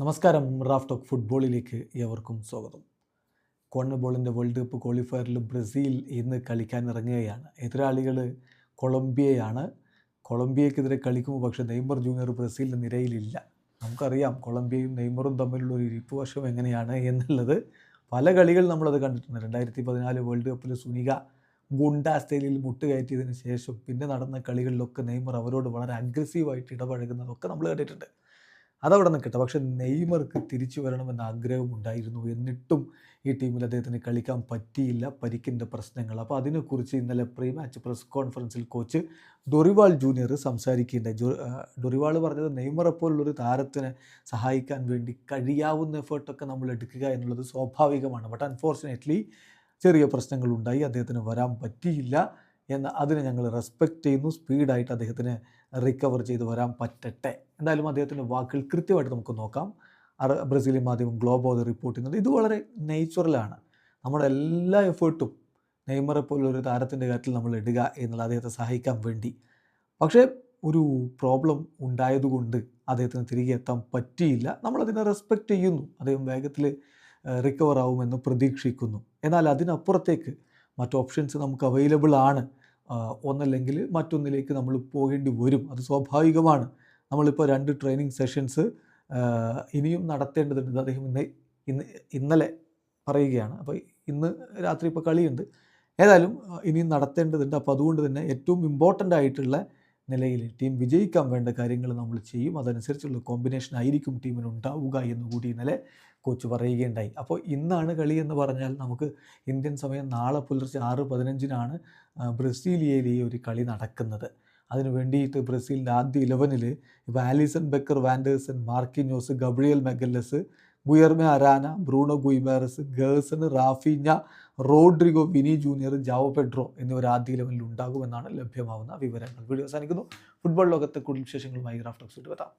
നമസ്കാരം Raf talk ഫുട്ബോളിലേക്ക് ഏവർക്കും സ്വാഗതം. കോൺബോളിന്റെ വേൾഡ് കപ്പ് ക്വാളിഫയറിൽ ബ്രസീൽ ഇന്ന് കളിക്കാനിറങ്ങുകയാണ്. എതിരാളികൾ കൊളംബിയയാണ്. കൊളംബിയക്കെതിരെ കളിക്കുമ്പോൾ പക്ഷേ നെയ്മർ ജൂനിയർ ബ്രസീലിന്റെ നിരയിലില്ല. നമുക്കറിയാം കൊളംബിയയും നെയ്മറും തമ്മിലുള്ള ഒരു ഇരിപ്പ് വർഷം എങ്ങനെയാണ് എന്നുള്ളത്. പല കളികൾ നമ്മളത് കണ്ടിട്ടുണ്ട്. രണ്ടായിരത്തി പതിനാല് വേൾഡ് കപ്പിൽ സുനിക ഗുണ്ട സ്റ്റൈലിൽ മുട്ടുകയറ്റിയതിന് ശേഷം പിന്നെ നടന്ന കളികളിലൊക്കെ നെയ്മർ അവരോട് വളരെ അഗ്രസീവായിട്ട് ഇടപഴകുന്നതൊക്കെ നമ്മൾ കണ്ടിട്ടുണ്ട്. അതവിടെ നിൽക്കട്ടെ. പക്ഷേ നെയ്മർക്ക് തിരിച്ചു വരണമെന്ന ആഗ്രഹം ഉണ്ടായിരുന്നു എന്നിട്ടും ഈ ടീമിൽ അദ്ദേഹത്തിന് കളിക്കാൻ പറ്റിയില്ല. പരിക്കിന്റെ പ്രശ്നങ്ങൾ. അപ്പോൾ അതിനെക്കുറിച്ച് ഇന്നലെ പ്രീ മാച്ച് പ്രസ് കോൺഫറൻസിൽ കോച്ച് ഡൊറിവാൾ ജൂനിയർ സംസാരിക്കുകയുണ്ടായി. ഡൊറിവാൾ പറഞ്ഞത് നെയ്മറെ പോലുള്ളൊരു താരത്തിനെ സഹായിക്കാൻ വേണ്ടി കഴിയാവുന്ന എഫേർട്ടൊക്കെ നമ്മൾ എടുക്കുക എന്നുള്ളത് സ്വാഭാവികമാണ്. ബട്ട് അൺഫോർച്ചുനേറ്റ്ലി ചെറിയ പ്രശ്നങ്ങളുണ്ടായി. അദ്ദേഹത്തിന് വരാൻ പറ്റിയില്ല. എന്ന് അതിനെ ഞങ്ങൾ റെസ്പെക്റ്റ് ചെയ്യുന്നു. സ്പീഡായിട്ട് അദ്ദേഹത്തിന് റിക്കവർ ചെയ്ത് വരാൻ പറ്റട്ടെ. എന്തായാലും അദ്ദേഹത്തിന്റെ വാക്കുകൾ കൃത്യമായിട്ട് നമുക്ക് നോക്കാം. ബ്രസീലിയൻ മാധ്യമം ഗ്ലോബോ അത് റിപ്പോർട്ട് ചെയ്യുന്നത് ഇത് വളരെ നേച്ചുറലാണ് നമ്മുടെ എല്ലാ എഫേർട്ടും നെയ്മറെ പോലൊരു താരത്തിന്റെ കാര്യത്തിൽ നമ്മൾ ഇടുക എന്നുള്ള അദ്ദേഹത്തെ സഹായിക്കാൻ വേണ്ടി. പക്ഷേ ഒരു പ്രോബ്ലം ഉണ്ടായതുകൊണ്ട് അദ്ദേഹത്തിന് തിരികെ എത്താൻ പറ്റിയില്ല. നമ്മളതിനെ റെസ്പെക്റ്റ് ചെയ്യുന്നു. അദ്ദേഹം വേഗത്തിൽ റിക്കവർ ആവുമെന്ന് പ്രതീക്ഷിക്കുന്നു. എന്നാൽ അതിനപ്പുറത്തേക്ക് മറ്റ് ഓപ്ഷൻസ് നമുക്ക് അവൈലബിൾ ആണ്. ഒന്നല്ലെങ്കിൽ മറ്റൊന്നിലേക്ക് നമ്മൾ പോകേണ്ടി വരും. അത് സ്വാഭാവികമാണ്. നമ്മളിപ്പോൾ രണ്ട് ട്രെയിനിങ് സെഷൻസ് ഇനിയും നടത്തേണ്ടതുണ്ട് അദ്ദേഹം ഇന്ന് ഇന്ന് ഇന്നലെ പറയുകയാണ്. അപ്പോൾ ഇന്ന് രാത്രി ഇപ്പോൾ കളിയുണ്ട്. ഏതായാലും ഇനിയും നടത്തേണ്ടതുണ്ട്. അപ്പോൾ അതുകൊണ്ട് തന്നെ ഏറ്റവും ഇമ്പോർട്ടന്റ് ആയിട്ടുള്ള നിലയിൽ ടീം വിജയിക്കാൻ വേണ്ട കാര്യങ്ങൾ നമ്മൾ ചെയ്യും. അതനുസരിച്ചുള്ള കോമ്പിനേഷൻ ആയിരിക്കും ടീമിന് ഉണ്ടാവുക എന്ന് കൂടി ഇന്നലെ കോച്ച് പറയുകയുണ്ടായി. അപ്പോൾ ഇന്നാണ് കളി എന്ന് പറഞ്ഞാൽ നമുക്ക് ഇന്ത്യൻ സമയം നാളെ പുലർച്ചെ ആറ് പതിനഞ്ചിനാണ് ബ്രസീലിയയിൽ ഈ ഒരു കളി നടക്കുന്നത്. അതിന് വേണ്ടിയിട്ട് ബ്രസീലിന്റെ ആദ്യ ഇലവനിൽ ഇപ്പോൾ Alisson Becker Wanderson Marquinhos Gabriel Magalhaes Guilherme Arana Bruno Guimaraes Gerson Raphinha Rodrigo Vini junior Joao Pedro എന്നിവർ ആദ്യ ലെവലിൽ ഉണ്ടാകുമെന്നാണ് ലഭ്യമാവുന്ന വിവരങ്ങൾ. വീഡിയോ അവസാനിക്കുന്നു. ഫുട്ബോൾ ലോകത്തെ കൂടുതൽ വിശേഷങ്ങളുമായി ഗ്രാഫ്റ്റോക്സ് എത്താം